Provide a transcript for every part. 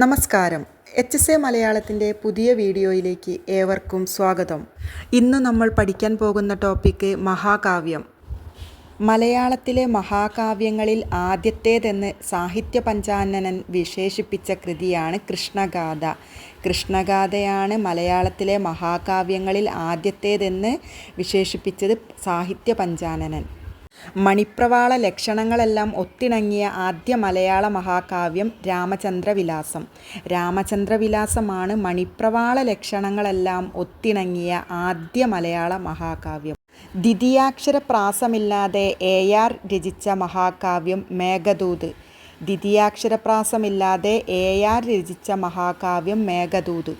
നമസ്കാരം. H S A മലയാളത്തിന്റെ പുതിയ വീഡിയോയിലേക്ക് ഏവർക്കും സ്വാഗതം. ഇന്ന് നമ്മൾ പഠിക്കാൻ പോകുന്ന ടോപ്പിക്ക് മഹാകാവ്യം. മലയാളത്തിലെ മഹാകാവ്യങ്ങളിൽ ആദ്യത്തേതെന്ന് സാഹിത്യ പഞ്ചാനനൻ വിശേഷിപ്പിച്ച കൃതിയാണ് കൃഷ്ണഗാഥ. കൃഷ്ണഗാഥയാണ് മലയാളത്തിലെ മഹാകാവ്യങ്ങളിൽ ആദ്യത്തേതെന്ന് വിശേഷിപ്പിച്ചത് സാഹിത്യ പഞ്ചാനനൻ. മണിപ്രവാള ലക്ഷണങ്ങളെല്ലാം ഒത്തിണങ്ങിയ ആദ്യ മലയാള മഹാകാവ്യം രാമചന്ദ്രവിലാസം. രാമചന്ദ്രവിലാസമാണ് മണിപ്രവാള ലക്ഷണങ്ങളെല്ലാം ഒത്തിണങ്ങിയ ആദ്യ മലയാള മഹാകാവ്യം. ദ്വിതീയാക്ഷര പ്രാസമില്ലാതെ എ ആർ രചിച്ച മഹാകാവ്യം മേഘദൂത്. ദ്വിതീയാക്ഷരപ്രാസമില്ലാതെ എ ആർ രചിച്ച മഹാകാവ്യം മേഘദൂത്.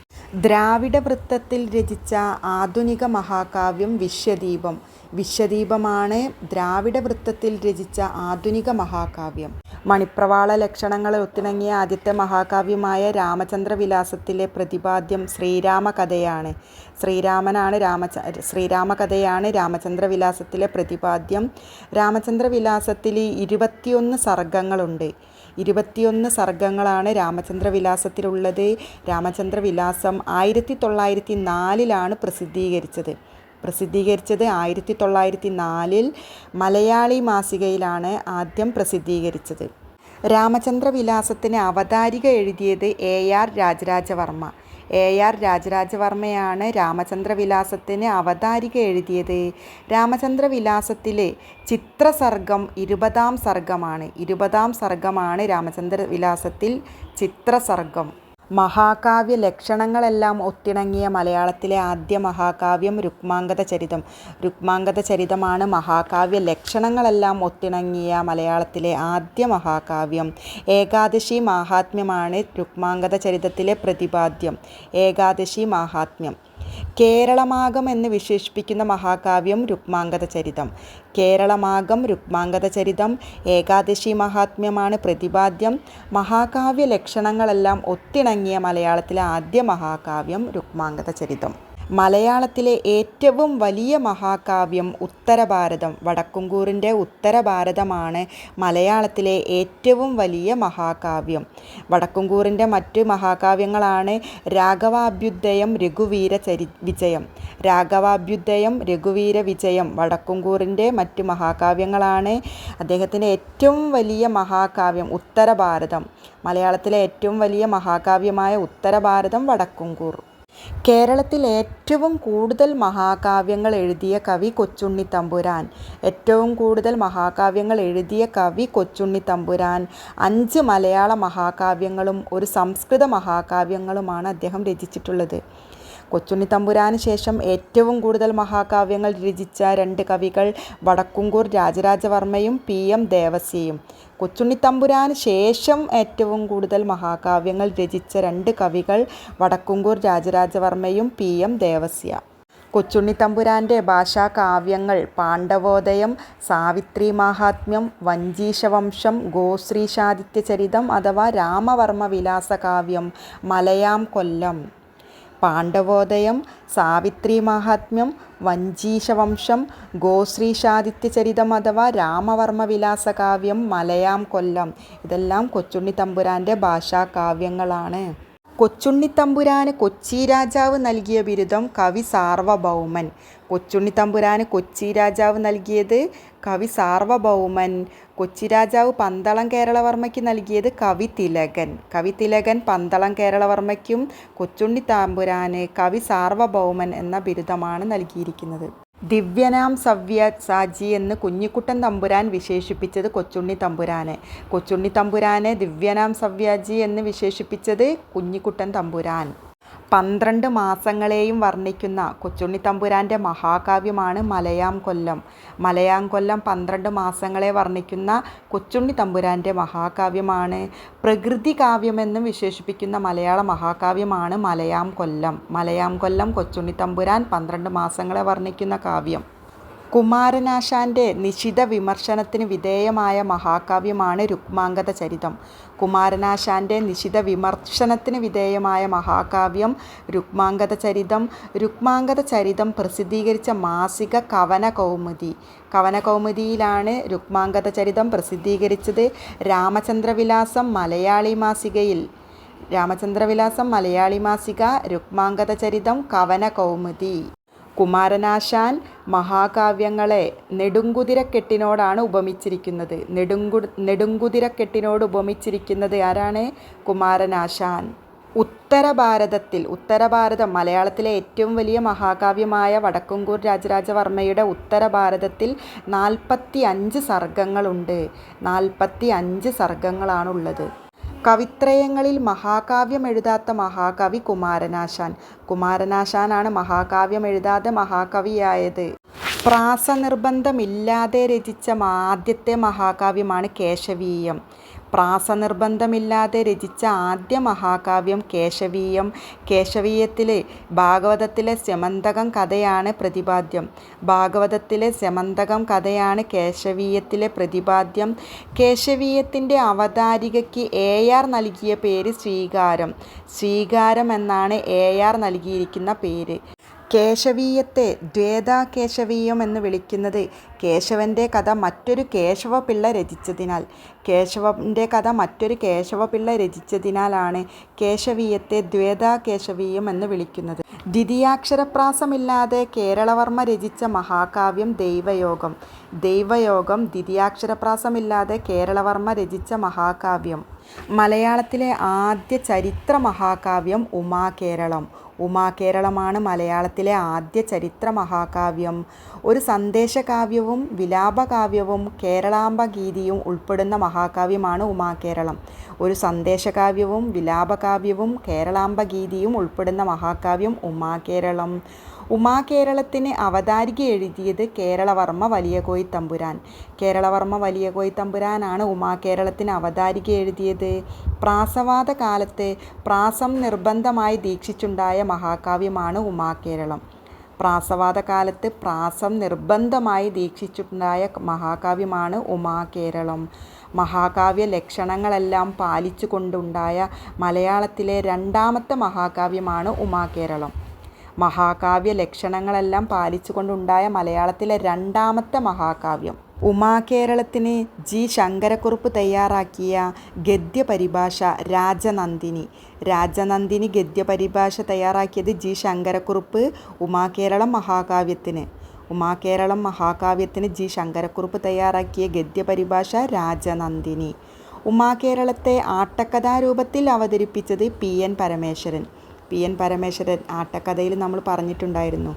ദ്രാവിഡ വൃത്തത്തിൽ രചിച്ച ആധുനിക മഹാകാവ്യം വിശ്വദീപം. വിശ്വദീപമാണ് ദ്രാവിഡ വൃത്തത്തിൽ രചിച്ച ആധുനിക മഹാകാവ്യം. മണിപ്രവാള ലക്ഷണങ്ങളെ ഒത്തിണങ്ങിയ ആദ്യത്തെ മഹാകാവ്യമായ രാമചന്ദ്രവിലാസത്തിലെ പ്രതിപാദ്യം ശ്രീരാമകഥയാണ്. ശ്രീരാമനാണ് രാമച ശ്രീരാമകഥയാണ് രാമചന്ദ്രവിലാസത്തിലെ പ്രതിപാദ്യം. രാമചന്ദ്രവിലാസത്തിൽ ഇരുപത്തിയൊന്ന് സർഗങ്ങളുണ്ട്. ഇരുപത്തിയൊന്ന് സർഗങ്ങളാണ് രാമചന്ദ്രവിലാസത്തിലുള്ളത്. രാമചന്ദ്രവിലാസം ആയിരത്തി തൊള്ളായിരത്തി നാലിലാണ് പ്രസിദ്ധീകരിച്ചത്. പ്രസിദ്ധീകരിച്ചത് ആയിരത്തി തൊള്ളായിരത്തി നാലിൽ മലയാളി മാസികയിലാണ് ആദ്യം പ്രസിദ്ധീകരിച്ചത്. രാമചന്ദ്ര വിലാസത്തിന് അവതാരിക എഴുതിയത് A R Rajarajavarma. A R രാജരാജവർമ്മയാണ് Ramachandra വിലാസത്തിന് അവതാരിക എഴുതിയത്. രാമചന്ദ്ര വിലാസത്തിലെ ചിത്രസർഗം ഇരുപതാം സർഗമാണ്. ഇരുപതാം സർഗമാണ് രാമചന്ദ്ര വിലാസത്തിൽ ചിത്രസർഗം. മഹാകാവ്യ ലക്ഷണങ്ങളെല്ലാം ഒത്തിണങ്ങിയ മലയാളത്തിലെ ആദ്യ മഹാകാവ്യം രുക്മാംഗത ചരിതം. രുക്മാംഗത ചരിതമാണ് മഹാകാവ്യ ലക്ഷണങ്ങളെല്ലാം ഒത്തിണങ്ങിയ മലയാളത്തിലെ ആദ്യ മഹാകാവ്യം. ഏകാദശി മാഹാത്മ്യമാണ് രുക്മാംഗത ചരിതത്തിലെ പ്രതിപാദ്യം. ഏകാദശി മാഹാത്മ്യം. കേരളമാകം എന്ന് വിശേഷിപ്പിക്കുന്ന മഹാകാവ്യം രുക്മാംഗത ചരിതം. കേരളമാകം രുക്മാംഗത ചരിതം ഏകാദശി മഹാത്മ്യമാണ് പ്രതിപാദ്യം. മഹാകാവ്യ ലക്ഷണങ്ങളെല്ലാം ഒത്തിണങ്ങിയ മലയാളത്തിലെ ആദ്യ മഹാകാവ്യം രുക്മാംഗത ചരിതം. മലയാളത്തിലെ ഏറ്റവും വലിയ മഹാകാവ്യം ഉത്തരഭാരതം. വടക്കുംകൂറിന്റെ ഉത്തരഭാരതമാണ് മലയാളത്തിലെ ഏറ്റവും വലിയ മഹാകാവ്യം. വടക്കുംകൂറിന്റെ മറ്റ് മഹാകാവ്യങ്ങളാണ് രാഘവാഭ്യുദയം രഘുവീര ചരി വിജയം. രാഘവാഭ്യുദയം രഘുവീര വിജയം വടക്കുംകൂറിന്റെ മറ്റ് മഹാകാവ്യങ്ങളാണ് അദ്ദേഹത്തിന്റെ ഏറ്റവും വലിയ മഹാകാവ്യം ഉത്തരഭാരതം. മലയാളത്തിലെ ഏറ്റവും വലിയ മഹാകാവ്യമായ ഉത്തരഭാരതം വടക്കുംകൂർ. കേരളത്തിൽ ഏറ്റവും കൂടുതൽ മഹാകാവ്യങ്ങൾ എഴുതിയ കവി കൊച്ചുണ്ണി തമ്പുരാൻ. ഏറ്റവും കൂടുതൽ മഹാകാവ്യങ്ങൾ എഴുതിയ കവി കൊച്ചുണ്ണി തമ്പുരാൻ. അഞ്ച് മലയാള മഹാകാവ്യങ്ങളും ഒരു സംസ്കൃത മഹാകാവ്യങ്ങളുമാണ് അദ്ദേഹം രചിച്ചിട്ടുള്ളത്. കൊച്ചുണ്ണി തമ്പുരാന് ശേഷം ഏറ്റവും കൂടുതൽ മഹാകാവ്യങ്ങൾ രചിച്ച രണ്ട് കവികൾ വടക്കുംകൂർ രാജരാജവർമ്മയും പി എം ദേവസിയും കൊച്ചുണ്ണി തമ്പുരാന് ശേഷം ഏറ്റവും കൂടുതൽ മഹാകാവ്യങ്ങൾ രചിച്ച രണ്ട് കവികൾ വടക്കുംകൂർ രാജരാജവർമ്മയും പി എം ദേവസ്യ. കൊച്ചുണ്ണി തമ്പുരാന്റെ ഭാഷാകാവ്യങ്ങൾ പാണ്ഡവോദയം സാവിത്രി മാഹാത്മ്യം വഞ്ചീശവംശം ഗോശ്രീശാദിത്യചരിതം അഥവാ രാമവർമ്മ വിലാസകാവ്യം മലയാം കൊല്ലം. പാണ്ഡവോദയം സാവിത്രി മഹാത്മ്യം വഞ്ചീശവംശം ഗോശ്രീശാദിത്യചരിതം അഥവാ രാമവർമ്മ വിലാസകാവ്യം മലയാം കൊല്ലം. ഇതെല്ലാം കൊച്ചുണ്ണി തമ്പുരാന്റെ ഭാഷാകാവ്യങ്ങളാണ്. കൊച്ചുണ്ണിത്തമ്പുരാന് കൊച്ചി രാജാവ് നൽകിയ ബിരുദം കവി സാർവഭൗമൻ. കൊച്ചുണ്ണിത്തമ്പുരാന് കൊച്ചി രാജാവ് നൽകിയത് കവി സാർവഭൗമൻ. കൊച്ചി രാജാവ് പന്തളം കേരളവർമ്മയ്ക്ക് നൽകിയത് കവി തിലകൻ. കവി തിലകൻ പന്തളം കേരളവർമ്മയ്ക്കും കൊച്ചുണ്ണിത്തമ്പുരാന് കവി സാർവഭൗമൻ എന്ന ബിരുദമാണ് നൽകിയിരിക്കുന്നത്. ദിവ്യനാം സവ്യ സാജി എന്ന് കുഞ്ഞിക്കുട്ടൻ തമ്പുരാൻ വിശേഷിപ്പിച്ചത് കൊച്ചുണ്ണി തമ്പുരാനെ. കൊച്ചുണ്ണി തമ്പുരാനെ ദിവ്യനാം സവ്യാജി എന്ന് വിശേഷിപ്പിച്ചത് കുഞ്ഞിക്കുട്ടൻ തമ്പുരാൻ. പന്ത്രണ്ട് മാസങ്ങളെയും വർണിക്കുന്ന കൊച്ചുണ്ണി തമ്പുരാന്റെ മഹാകാവ്യമാണ് മലയാം കൊല്ലം. മലയാം കൊല്ലം പന്ത്രണ്ട് മാസങ്ങളെ വർണിക്കുന്ന കൊച്ചുണ്ണി തമ്പുരാന്റെ മഹാകാവ്യമാണ്. പ്രകൃതി കാവ്യമെന്നും വിശേഷിപ്പിക്കുന്ന മലയാള മഹാകാവ്യമാണ് മലയാം കൊല്ലം. മലയാം കൊല്ലം കൊച്ചുണ്ണി തമ്പുരാൻ പന്ത്രണ്ട് മാസങ്ങളെ വർണിക്കുന്ന കാവ്യം. കുമാരനാശാന്റെ നിശിത വിമർശനത്തിന് വിധേയമായ മഹാകാവ്യമാണ് രുക്മാംഗത ചരിതം. കുമാരനാശാന്റെ നിശിത വിമർശനത്തിന് വിധേയമായ മഹാകാവ്യം രുക്മാംഗത ചരിതം. രുക്മാംഗത ചരിതം പ്രസിദ്ധീകരിച്ച മാസിക കവന കൗമുദി കവന കൗമുദിയിലാണ് രുക്മാംഗത ചരിതം പ്രസിദ്ധീകരിച്ചത്. രാമചന്ദ്രവിലാസം മലയാളി മാസികയിൽ. രാമചന്ദ്രവിലാസം മലയാളി മാസിക രുക്മാംഗതചരിതം കവനകൗമുദി. കുമാരനാശാൻ മഹാകാവ്യങ്ങളെ നെടുങ്കുതിരക്കെട്ടിനോടാണ് ഉപമിച്ചിരിക്കുന്നത്. നെടുങ്കു നെടുങ്കുതിരക്കെട്ടിനോട് ഉപമിച്ചിരിക്കുന്നത് ആരാണ്? കുമാരനാശാൻ. ഉത്തരഭാരതത്തിൽ ഉത്തരഭാരതം മലയാളത്തിലെ ഏറ്റവും വലിയ മഹാകാവ്യമായ വടക്കുംകൂർ രാജരാജവർമ്മയുടെ ഉത്തരഭാരതത്തിൽ നാൽപ്പത്തി അഞ്ച് സർഗങ്ങളുണ്ട്. നാൽപ്പത്തി അഞ്ച് സർഗങ്ങളാണുള്ളത്. കവിത്രയങ്ങളിൽ മഹാകാവ്യം എഴുതാത്ത മഹാകവി കുമാരനാശാൻ. കുമാരനാശാനാണ് മഹാകാവ്യം എഴുതാതെ മഹാകവിയായത്. പ്രാസനിർബന്ധമില്ലാതെ രചിച്ച ആദ്യത്തെ മഹാകാവ്യമാണ് കേശവീയം. പ്രാസനിർബന്ധമില്ലാതെ രചിച്ച ആദ്യ മഹാകാവ്യം കേശവീയം. കേശവീയത്തിലെ ഭാഗവതത്തിലെ സ്യമന്തകം കഥയാണ് പ്രതിപാദ്യം. ഭാഗവതത്തിലെ സ്യമന്തകം കഥയാണ് കേശവീയത്തിലെ പ്രതിപാദ്യം. കേശവീയത്തിന്റെ അവതാരികയ്ക്ക് എ ആർ നൽകിയ പേര് സ്വീകാരം സ്വീകാരം എന്നാണ് എ ആർ നൽകിയിരിക്കുന്ന പേര്. കേശവീയത്തെ ദ്വേതാ കേശവീയം എന്ന് വിളിക്കുന്നത് കേശവന്റെ കഥ മറ്റൊരു കേശവപിള്ള രചിച്ചതിനാൽ. കേശവന്റെ കഥ മറ്റൊരു കേശവപിള്ള രചിച്ചതിനാലാണ് കേശവീയത്തെ ദ്വേതാ കേശവീയം എന്ന് വിളിക്കുന്നത്. ദ്വിതീയാക്ഷരപ്രാസമില്ലാതെ കേരളവർമ്മ രചിച്ച മഹാകാവ്യം ദൈവയോഗം. ദൈവയോഗം ദ്വിതീയാക്ഷരപ്രാസമില്ലാതെ കേരളവർമ്മ രചിച്ച മഹാകാവ്യം. മലയാളത്തിലെ ആദ്യ ചരിത്ര മഹാകാവ്യം ഉമാകേരളം ഉമാകേരളമാണ് മലയാളത്തിലെ ആദ്യ ചരിത്ര മഹാകാവ്യം. ഒരു സന്ദേശകാവ്യവും വിലാപകാവ്യവും കേരളാംബ ഗീതിയും ഉൾപ്പെടുന്ന മഹാകാവ്യമാണ് ഉമാകേരളം ഒരു സന്ദേശകാവ്യവും വിലാപകാവ്യവും കേരളാംബ ഗീതിയും ഉൾപ്പെടുന്ന മഹാകാവ്യം ഉമാകേരളം ഉമാകേരളത്തിന് അവതാരിക എഴുതിയത് കേരളവർമ്മ വലിയ കോയി തമ്പുരാൻ. കേരളവർമ്മ വലിയ കോയി തമ്പുരാനാണ് ഉമാകേരളത്തിന് അവതാരിക എഴുതിയത്. പ്രാസവാദ കാലത്ത് പ്രാസം നിർബന്ധമായി ദീക്ഷിച്ചുണ്ടായ മഹാകാവ്യമാണ് ഉമാകേരളം പ്രാസവാദ കാലത്ത് പ്രാസം നിർബന്ധമായി ദീക്ഷിച്ചുണ്ടായ മഹാകാവ്യമാണ് ഉമാകേരളം മഹാകാവ്യ ലക്ഷണങ്ങളെല്ലാം പാലിച്ചു കൊണ്ടുണ്ടായ മലയാളത്തിലെ രണ്ടാമത്തെ മഹാകാവ്യമാണ് ഉമാകേരളം മഹാകാവ്യ ലക്ഷണങ്ങളെല്ലാം പാലിച്ചുകൊണ്ടുണ്ടായ മലയാളത്തിലെ രണ്ടാമത്തെ മഹാകാവ്യം. ഉമാകേരളത്തിന് ജി. ശങ്കരക്കുറുപ്പ് തയ്യാറാക്കിയ ഗദ്യപരിഭാഷ രാജനന്ദിനി. രാജനന്ദിനി ഗദ്യപരിഭാഷ തയ്യാറാക്കിയത് ജി. ശങ്കരക്കുറുപ്പ് ഉമാകേരളം മഹാകാവ്യത്തിന്. ഉമാകേരളം മഹാകാവ്യത്തിന് ജി. ശങ്കരക്കുറുപ്പ് തയ്യാറാക്കിയ ഗദ്യപരിഭാഷ രാജനന്ദിനി. ഉമാകേരളത്തെ ആട്ടക്കഥാരൂപത്തിൽ അവതരിപ്പിച്ചത് P. N. Parameswaran. P N Parameswaran ആട്ടക്കഥയിൽ നമ്മൾ പറഞ്ഞിട്ടുണ്ടായിരുന്നു.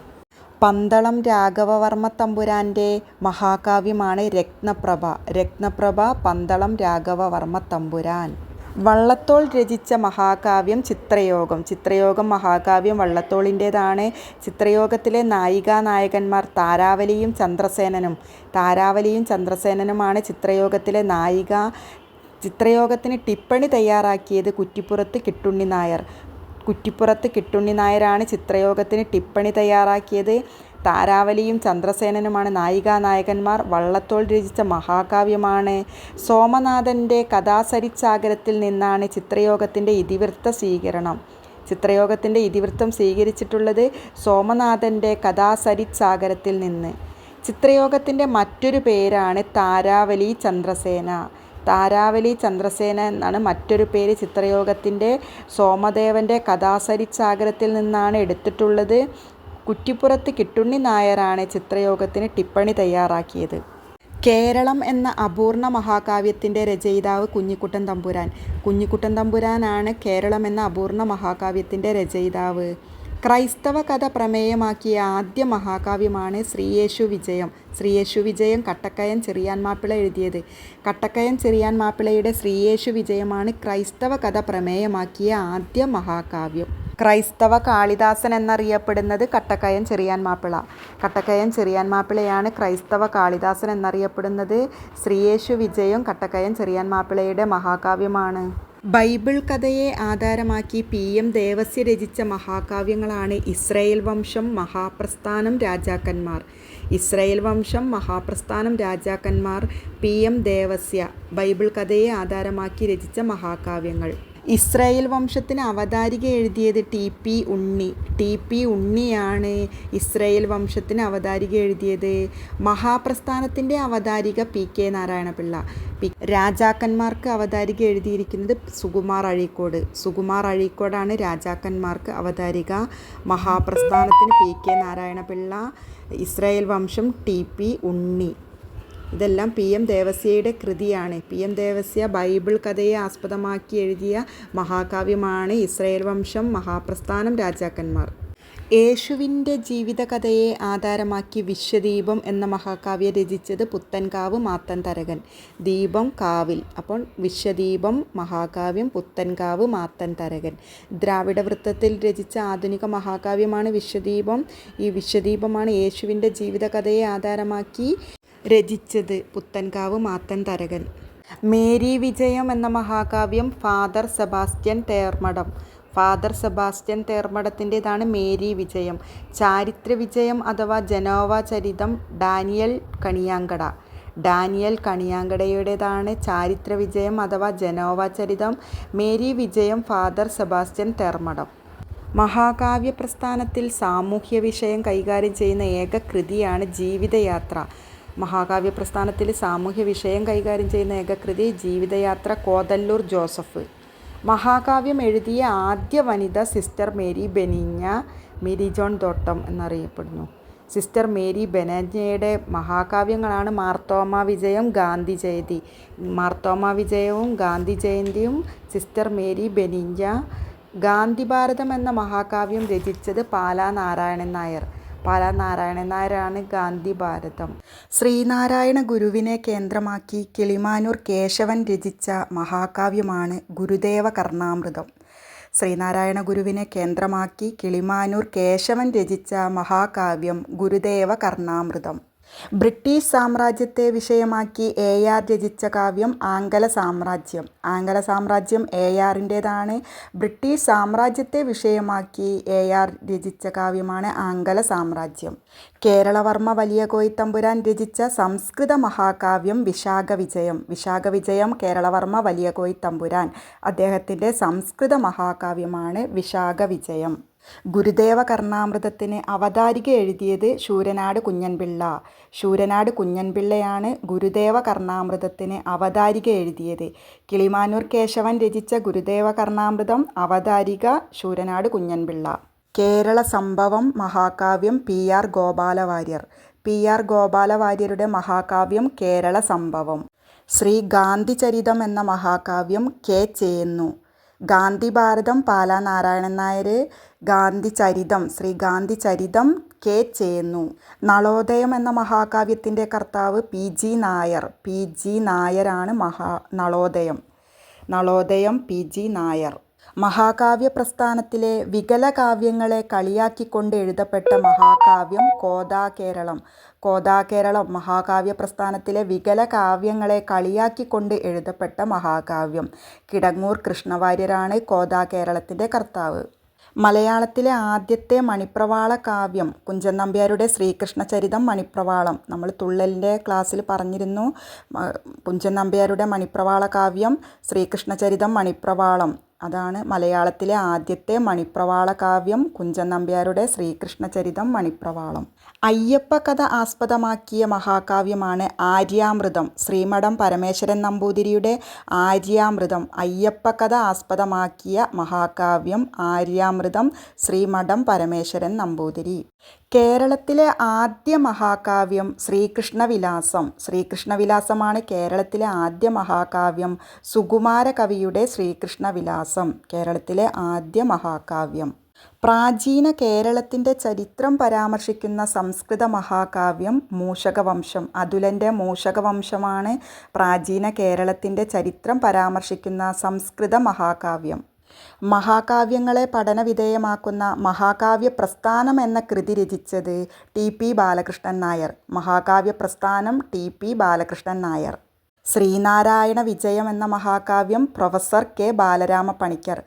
പന്തളം രാഘവവർമ്മ തമ്പുരാന്റെ മഹാകാവ്യമാണ് രത്നപ്രഭ. രത്നപ്രഭ പന്തളം രാഘവവർമ്മ തമ്പുരാൻ. വള്ളത്തോൾ രചിച്ച മഹാകാവ്യം ചിത്രയോഗം. ചിത്രയോഗം മഹാകാവ്യം വള്ളത്തോളിന്റേതാണ്. ചിത്രയോഗത്തിലെ നായികാ നായകന്മാർ താരാവലിയും ചന്ദ്രസേനനും. താരാവലിയും ചന്ദ്രസേനനുമാണ് ചിത്രയോഗത്തിലെ നായിക. ചിത്രയോഗത്തിന് ടിപ്പണി തയ്യാറാക്കിയത് കുറ്റിപ്പുറത്ത് കിട്ടുണ്ണി നായർ. കുറ്റിപ്പുറത്ത് കിട്ടുണ്ണി നായരാണ് ചിത്രയോഗത്തിന് ടിപ്പണി തയ്യാറാക്കിയത്. താരാവലിയും ചന്ദ്രസേനനുമാണ് നായികാ നായകന്മാർ വള്ളത്തോൾ രചിച്ച മഹാകാവ്യമാണ്. സോമനാഥന്റെ കഥാസരിച്ചാഗരത്തിൽ നിന്നാണ് ചിത്രയോഗത്തിന്റെ ഇതിവൃത്ത സ്വീകരണം. ചിത്രയോഗത്തിന്റെ ഇതിവൃത്തം സ്വീകരിച്ചിട്ടുള്ളത് സോമനാഥന്റെ കഥാസരിച്ചാഗരത്തിൽ നിന്ന്. ചിത്രയോഗത്തിന്റെ മറ്റൊരു പേരാണ് താരാവലി ചന്ദ്രസേന. താരാവലി ചന്ദ്രസേന എന്നാണ് മറ്റൊരു പേര് ചിത്രയോഗത്തിന്റെ സോമദേവന്റെ കഥാസരിച്ചാഗ്രത്തിൽ നിന്നാണ് എടുത്തിട്ടുള്ളത്. കുറ്റിപ്പുറത്ത് കിട്ടുണ്ണി നായരാണ് ചിത്രയോഗത്തിന് ടിപ്പണി തയ്യാറാക്കിയത്. കേരളം എന്ന അപൂർണ മഹാകാവ്യത്തിന്റെ രചയിതാവ് കുഞ്ഞിക്കുട്ടൻ തമ്പുരാൻ. കുഞ്ഞിക്കുട്ടൻ തമ്പുരാനാണ് കേരളം എന്ന അപൂർണ മഹാകാവ്യത്തിന്റെ രചയിതാവ്. ക്രൈസ്തവ കഥ പ്രമേയമാക്കിയ ആദ്യ മഹാകാവ്യമാണ് ശ്രീയേശു വിജയം. ശ്രീയേശു വിജയം കട്ടക്കയൻ ചെറിയാൻ മാപ്പിള എഴുതിയത്. കട്ടക്കയൻ ചെറിയാൻ മാപ്പിളയുടെ ശ്രീയേശു വിജയമാണ് ക്രൈസ്തവ കഥ പ്രമേയമാക്കിയ ആദ്യ മഹാകാവ്യം. ക്രൈസ്തവ കാളിദാസൻ എന്നറിയപ്പെടുന്നത് കട്ടക്കയൻ ചെറിയാൻ മാപ്പിള. കട്ടക്കയൻ ചെറിയാൻ മാപ്പിളയാണ് ക്രൈസ്തവ കാളിദാസൻ എന്നറിയപ്പെടുന്നത് ശ്രീയേശു വിജയം കട്ടക്കയൻ ചെറിയാൻ മാപ്പിളയുടെ മഹാകാവ്യമാണ്. ബൈബിൾ കഥയെ ആധാരമാക്കി പി എം ദേവസ്യ രചിച്ച മഹാകാവ്യങ്ങളാണ് ഇസ്രയേൽ വംശം മഹാപ്രസ്ഥാനം രാജാക്കന്മാർ. ഇസ്രയേൽ വംശം മഹാപ്രസ്ഥാനം രാജാക്കന്മാർ പി എം ദേവസ്യ ബൈബിൾ കഥയെ ആധാരമാക്കി രചിച്ച മഹാകാവ്യങ്ങൾ. ഇസ്രായേൽ വംശത്തിന് അവതാരിക എഴുതിയത് T P Unni. T P ഉണ്ണിയാണ് Israel വംശത്തിന് അവതാരിക എഴുതിയത്. മഹാപ്രസ്ഥാനത്തിന്റെ അവതാരിക പി കെ നാരായണപിള്ള. രാജാക്കന്മാർക്ക് അവതാരിക എഴുതിയിരിക്കുന്നത് സുകുമാർ അഴീക്കോട്. സുകുമാർ അഴീക്കോടാണ് രാജാക്കന്മാർക്ക് അവതാരിക. മഹാപ്രസ്ഥാനത്തിന് പി. കെ. നാരായണപിള്ള ഇസ്രായേൽ വംശം ടി. പി. ഉണ്ണി. ഇതെല്ലാം പി. എം. ദേവസ്യയുടെ കൃതിയാണ്. പി. എം. ദേവസ്യ ബൈബിൾ കഥയെ ആസ്പദമാക്കി എഴുതിയ മഹാകാവ്യമാണ് ഇസ്രായേൽ വംശം മഹാപ്രസ്ഥാനം രാജാക്കന്മാർ. യേശുവിന്റെ ജീവിതകഥയെ ആധാരമാക്കി വിശ്വദീപം എന്ന മഹാകാവ്യം രചിച്ചത് പുത്തൻകാവ് മാത്തൻ തരകൻ ദീപം കാവിൽ. അപ്പോൾ വിശ്വദീപം മഹാകാവ്യം പുത്തൻകാവ് മാത്തൻ തരകൻ ദ്രാവിഡ വൃത്തത്തിൽ രചിച്ച ആധുനിക മഹാകാവ്യമാണ് വിശ്വദീപം. ഈ വിശ്വദീപമാണ് യേശുവിന്റെ ജീവിതകഥയെ ആധാരമാക്കി രചിച്ചത് പുത്തൻകാവ് മാത്തൻ തരകൻ മേരി വിജയം എന്ന മഹാകാവ്യം father Sebastian Thermadam. Father Sebastian തേർമഠത്തിന്റെതാണ് Mary വിജയം. ചാരിത്ര വിജയം അഥവാ ജനോവ ചരിതം ഡാനിയൽ കണിയാങ്കട. ഡാനിയൽ കണിയാങ്കടയുടേതാണ് ചാരിത്ര വിജയം അഥവാ ജനോവ ചരിതം മേരി വിജയം ഫാദർ സെബാസ്റ്റ്യൻ തേർമടം മഹാകാവ്യ പ്രസ്ഥാനത്തിൽ സാമൂഹ്യ വിഷയം കൈകാര്യം ചെയ്യുന്ന ഏക കൃതിയാണ് ജീവിതയാത്ര. മഹാകാവ്യ പ്രസ്ഥാനത്തിൽ സാമൂഹ്യ വിഷയം കൈകാര്യം ചെയ്യുന്ന ഏകകൃതി ജീവിതയാത്ര കോതല്ലൂർ ജോസഫ്. മഹാകാവ്യം എഴുതിയ ആദ്യ വനിത sister Mary Beninja Mary John Thottam എന്നറിയപ്പെടുന്നു. സിസ്റ്റർ മേരി ബെനഞ്ഞയുടെ മഹാകാവ്യങ്ങളാണ് മാർത്തോമ വിജയം ഗാന്ധി ജയന്തി. മാർത്തോമ വിജയവും ഗാന്ധി ജയന്തിയും സിസ്റ്റർ മേരി ബെനിഞ്ഞ ഗാന്ധി ഭാരതം എന്ന മഹാകാവ്യം രചിച്ചത് പാലാ നാരായണൻ നായർ. പാലാ നാരായണൻ നായരാണ് ഗാന്ധി ഭാരതം. ശ്രീനാരായണ ഗുരുവിനെ കേന്ദ്രമാക്കി കിളിമാനൂർ കേശവൻ രചിച്ച മഹാകാവ്യമാണ് ഗുരുദേവ കർണാമൃതം. ശ്രീനാരായണ ഗുരുവിനെ കേന്ദ്രമാക്കി കിളിമാനൂർ കേശവൻ രചിച്ച മഹാകാവ്യം ഗുരുദേവ കർണാമൃതം. ബ്രിട്ടീഷ് സാമ്രാജ്യത്തെ വിഷയമാക്കി എ ആർ രചിച്ച കാവ്യം ആംഗല സാമ്രാജ്യം. ആംഗല സാമ്രാജ്യം എ ആറിന്റേതാണ്. ബ്രിട്ടീഷ് സാമ്രാജ്യത്തെ വിഷയമാക്കി എ ആർ രചിച്ച കാവ്യമാണ് ആംഗല സാമ്രാജ്യം. കേരളവർമ്മ വലിയ കോയിത്തമ്പുരാൻ രചിച്ച സംസ്കൃത മഹാകാവ്യം വിശാഖ വിജയം വിശാഖ വിജയം കേരളവർമ്മ വലിയ കോയിത്തമ്പുരാൻ. അദ്ദേഹത്തിന്റെ സംസ്കൃത മഹാകാവ്യമാണ് വിശാഖ വിജയം ഗുരുദേവ കർണാമൃതത്തിന് അവതാരിക എഴുതിയത് ശൂരനാട് കുഞ്ഞൻപിള്ള. ശൂരനാട് കുഞ്ഞൻപിള്ളയാണ് ഗുരുദേവ കർണാമൃതത്തിന് അവതാരിക എഴുതിയത്. കിളിമാനൂർ കേശവൻ രചിച്ച ഗുരുദേവ കർണാമൃതം അവതാരിക ശൂരനാട് കുഞ്ഞൻപിള്ള. കേരള സംഭവം മഹാകാവ്യം P R Gopalawariyar. P R ഗോപാലവാര്യരുടെ മഹാകാവ്യം കേരള സംഭവം. ശ്രീ ഗാന്ധിചരിതം എന്ന മഹാകാവ്യം കെ ചെയ്യുന്നു ഗാന്ധി ഭാരതം പാല നാരായണൻ നായർ ഗാന്ധി ചരിതം ശ്രീ ഗാന്ധി ചരിതം കെ ചെയ്യുന്നു നളോദയം എന്ന മഹാകാവ്യത്തിന്റെ കർത്താവ് P G Nair. P G നായരാണ് മഹാ നളോദയം. Nalodayam P G Nair. Mahakavya പ്രസ്ഥാനത്തിലെ വികല കാവ്യങ്ങളെ കളിയാക്കിക്കൊണ്ട് എഴുതപ്പെട്ട മഹാകാവ്യം കോതാ കേരളം. കോദാ കേരളം മഹാകാവ്യ പ്രസ്ഥാനത്തിലെ വികല കാവ്യങ്ങളെ കളിയാക്കിക്കൊണ്ട് എഴുതപ്പെട്ട മഹാകാവ്യം. കിടങ്ങൂർ കൃഷ്ണവാര്യരാണ് കോതാകേരളത്തിന്റെ കർത്താവ്. മലയാളത്തിലെ ആദ്യത്തെ മണിപ്രവാള കാവ്യം കുഞ്ചൻ നമ്പ്യാരുടെ ശ്രീകൃഷ്ണചരിതം മണിപ്രവാളം. നമ്മൾ തുള്ളലിന്റെ ക്ലാസ്സിൽ പറഞ്ഞിരുന്നു കുഞ്ചൻ നമ്പ്യാരുടെ മണിപ്രവാള കാവ്യം ശ്രീകൃഷ്ണചരിതം മണിപ്രവാളം. അതാണ് മലയാളത്തിലെ ആദ്യത്തെ മണിപ്രവാള കാവ്യം കുഞ്ചൻ നമ്പ്യാരുടെ ശ്രീകൃഷ്ണചരിതം മണിപ്രവാളം. അയ്യപ്പ കഥ ആസ്പദമാക്കിയ മഹാകാവ്യമാണ് ആര്യാമൃതം. ശ്രീമഠം പരമേശ്വരൻ നമ്പൂതിരിയുടെ ആര്യാമൃതം അയ്യപ്പ കഥ ആസ്പദമാക്കിയ മഹാകാവ്യം ആര്യാമൃതം ശ്രീമഠം പരമേശ്വരൻ നമ്പൂതിരി. കേരളത്തിലെ ആദ്യ മഹാകാവ്യം ശ്രീകൃഷ്ണവിലാസം. ശ്രീകൃഷ്ണവിലാസമാണ് കേരളത്തിലെ ആദ്യ മഹാകാവ്യം. സുകുമാര കവിയുടെ ശ്രീകൃഷ്ണവിലാസം കേരളത്തിലെ ആദ്യ മഹാകാവ്യം. പ്രാചീന കേരളത്തിന്റെ ചരിത്രം പരാമർശിക്കുന്ന സംസ്കൃത മഹാകാവ്യം മൂഷകവംശം അതുലന്റെ മൂഷകവംശമാണ് പ്രാചീന കേരളത്തിന്റെ ചരിത്രം പരാമർശിക്കുന്ന സംസ്കൃത മഹാകാവ്യം. മഹാകാവ്യങ്ങളെ പഠനവിധേയമാക്കുന്ന മഹാകാവ്യ പ്രസ്ഥാനം എന്ന കൃതി രചിച്ചത് ടി പി ബാലകൃഷ്ണൻ നായർ. മഹാകാവ്യ പ്രസ്ഥാനം ടി പി ബാലകൃഷ്ണൻ നായർ. ശ്രീനാരായണ വിജയം എന്ന മഹാകാവ്യം പ്രൊഫസർ കെ ബാലരാമ പണിക്കർ.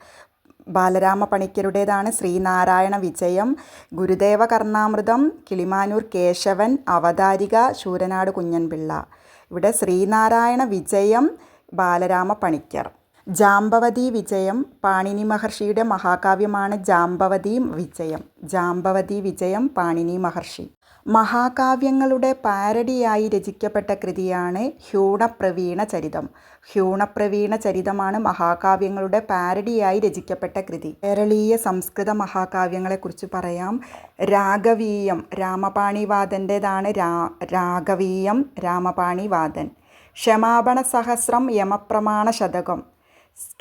ബാലരാമ പണിക്കരുടേതാണ് ശ്രീനാരായണ വിജയം. ഗുരുദേവ കർണാമൃതം കിളിമാനൂർ കേശവൻ അവതാരിക ശൂരനാട് കുഞ്ഞൻപിള്ള. ഇവിടെ ശ്രീനാരായണ വിജയം ബാലരാമ പണിക്കർ ജാമ്പവതി വിജയം പാണിനി മഹർഷിയുടെ മഹാകാവ്യമാണ് ജാമ്പവതി വിജയം. ജാമ്പവതി വിജയം പാണിനി മഹർഷി. മഹാകാവ്യങ്ങളുടെ പാരഡിയായി രചിക്കപ്പെട്ട കൃതിയാണ് ഹ്യൂണപ്രവീണ ചരിതം. ഹ്യൂണപ്രവീണ ചരിതമാണ് മഹാകാവ്യങ്ങളുടെ പാരഡിയായി രചിക്കപ്പെട്ട കൃതി. കേരളീയ സംസ്കൃത മഹാകാവ്യങ്ങളെക്കുറിച്ച് പറയാം. രാഗവീയം രാമപാണിവാദന്റേതാണ് രാ രാഗവീയം രാമപാണിവാദൻ. ക്ഷമാപണ സഹസ്രം യമപ്രമാണ ശതകം.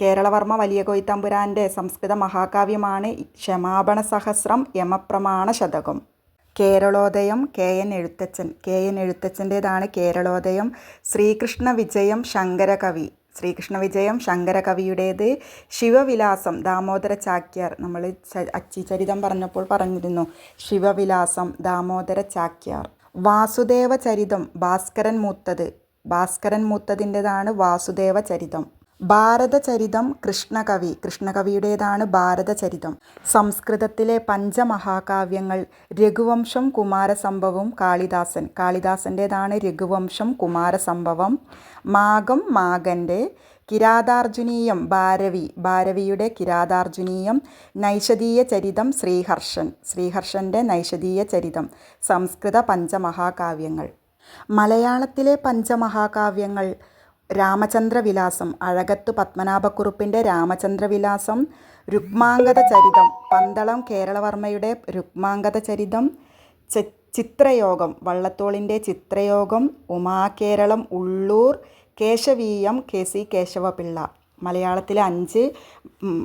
കേരളവർമ്മ വലിയ കൊയ്ത്തമ്പുരാന്റെ സംസ്കൃത മഹാകാവ്യമാണ് ക്ഷമാപണ സഹസ്രം യമപ്രമാണ ശതകം. Keralodayam K N Ezhuthachan. K N എഴുത്തച്ഛന്റേതാണ് Keralodayam. Srikrishna വിജയം ശങ്കരകവി. ശ്രീകൃഷ്ണ വിജയം ശങ്കരകവിയുടേത് ശിവവിലാസം. ദാമോദര ചാക്യാർ നമ്മൾ അച്ചിചരിതം പറഞ്ഞപ്പോൾ പറഞ്ഞിരുന്നു. ശിവവിലാസം ദാമോദര ചാക്യാർ. വാസുദേവ ചരിതം ഭാസ്കരൻ മൂത്തത്. ഭാസ്കരൻ മൂത്തതിന്റെതാണ് വാസുദേവ ചരിതം ഭാരതചരിതം കൃഷ്ണകവി. കൃഷ്ണകവിയുടേതാണ് ഭാരതചരിതം. സംസ്കൃതത്തിലെ പഞ്ചമഹാകാവ്യങ്ങൾ രഘുവംശം കുമാരസംഭവം കാളിദാസൻ. കാളിദാസന്റേതാണ് രഘുവംശം കുമാരസംഭവം. മാഗം മാഗന്റെ കിരാതാർജുനീയം ഭാരവി. ഭാരവിയുടെ കിരാതാർജുനീയം നൈഷധീയ ചരിതം ശ്രീഹർഷൻ. ശ്രീഹർഷന്റെ നൈഷധീയ ചരിതം. സംസ്കൃത പഞ്ചമഹാകാവ്യങ്ങൾ. മലയാളത്തിലെ പഞ്ചമഹാകാവ്യങ്ങൾ രാമചന്ദ്രവിലാസം അഴകത്തു പത്മനാഭക്കുറുപ്പിന്റെ രാമചന്ദ്രവിലാസം രുക്മാംഗത ചരിതം പന്തളം കേരളവർമ്മയുടെ രുക്മാംഗത ചരിതം ചിത്രയോഗം വള്ളത്തോളിന്റെ ചിത്രയോഗം ഉമാകേരളം ഉള്ളൂർ കേശവീയം കെ സി കേശവപിള്ള. മലയാളത്തിലെ അഞ്ച്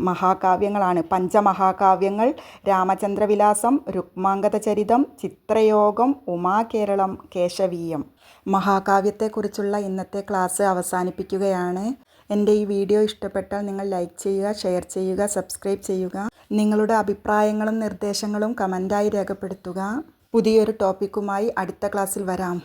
മഹാകാവ്യങ്ങളാണ്. പഞ്ചമഹാകാവ്യങ്ങൾ രാമചന്ദ്രവിലാസം രുക്മാംഗത ചരിതം ചിത്രയോഗം ഉമാകേരളം കേശവീയം. മഹാകാവ്യത്തെക്കുറിച്ചുള്ള ഇന്നത്തെ ക്ലാസ് അവസാനിപ്പിക്കുകയാണ്. എന്റെ ഈ വീഡിയോ ഇഷ്ടപ്പെട്ടാൽ നിങ്ങൾ ലൈക്ക് ചെയ്യുക ഷെയർ ചെയ്യുക സബ്സ്ക്രൈബ് ചെയ്യുക. നിങ്ങളുടെ അഭിപ്രായങ്ങളും നിർദ്ദേശങ്ങളും കമന്റായി രേഖപ്പെടുത്തുക. പുതിയൊരു ടോപ്പിക്കുമായി അടുത്ത ക്ലാസ്സിൽ വരാം.